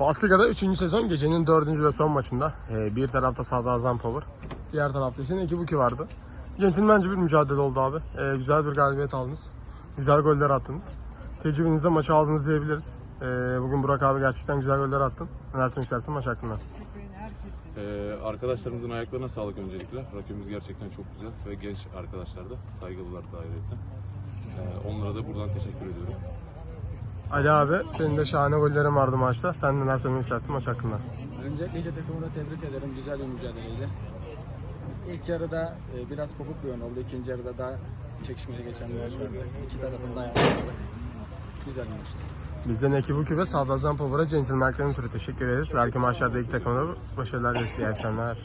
Asliga'da 3. sezon gecenin 4. ve son maçında. Ee, bir tarafta Sadrazam Power. Diğer tarafta ise Ekibuki vardı. Centilmence bir mücadele oldu abi. Ee, güzel bir galibiyet aldınız. Güzel goller attınız. Tecrübenizle maçı aldınız diyebiliriz. Ee, bugün Burak abi gerçekten güzel goller attın. Neler söylemek istersin maç hakkında? Ee, arkadaşlarımızın ayaklarına sağlık öncelikle. Rakibimiz gerçekten çok güzel ve genç arkadaşlar da saygılılar da ayrıca. Ee, onlara da buradan teşekkür ediyorum. Ali abi senin de şahane gollerin vardı maçta. Sen neler söylemek istersin maç hakkında? Öncelikle iki takımı da tebrik ederim. Güzel bir mücadeleydi. İlk yarıda e, biraz kopuk bir oyun oldu. İkinci yarıda daha çekişmeli geçen bir maç vardı. İki tarafın da ayakları. Güzel bir maçtı. Bizden Ekibuki ve Sadrazam Power'a Gentleman'ların türü teşekkür ederiz. Belki maçlarda iki takımda başarılar dileriz. İyi akşamlar.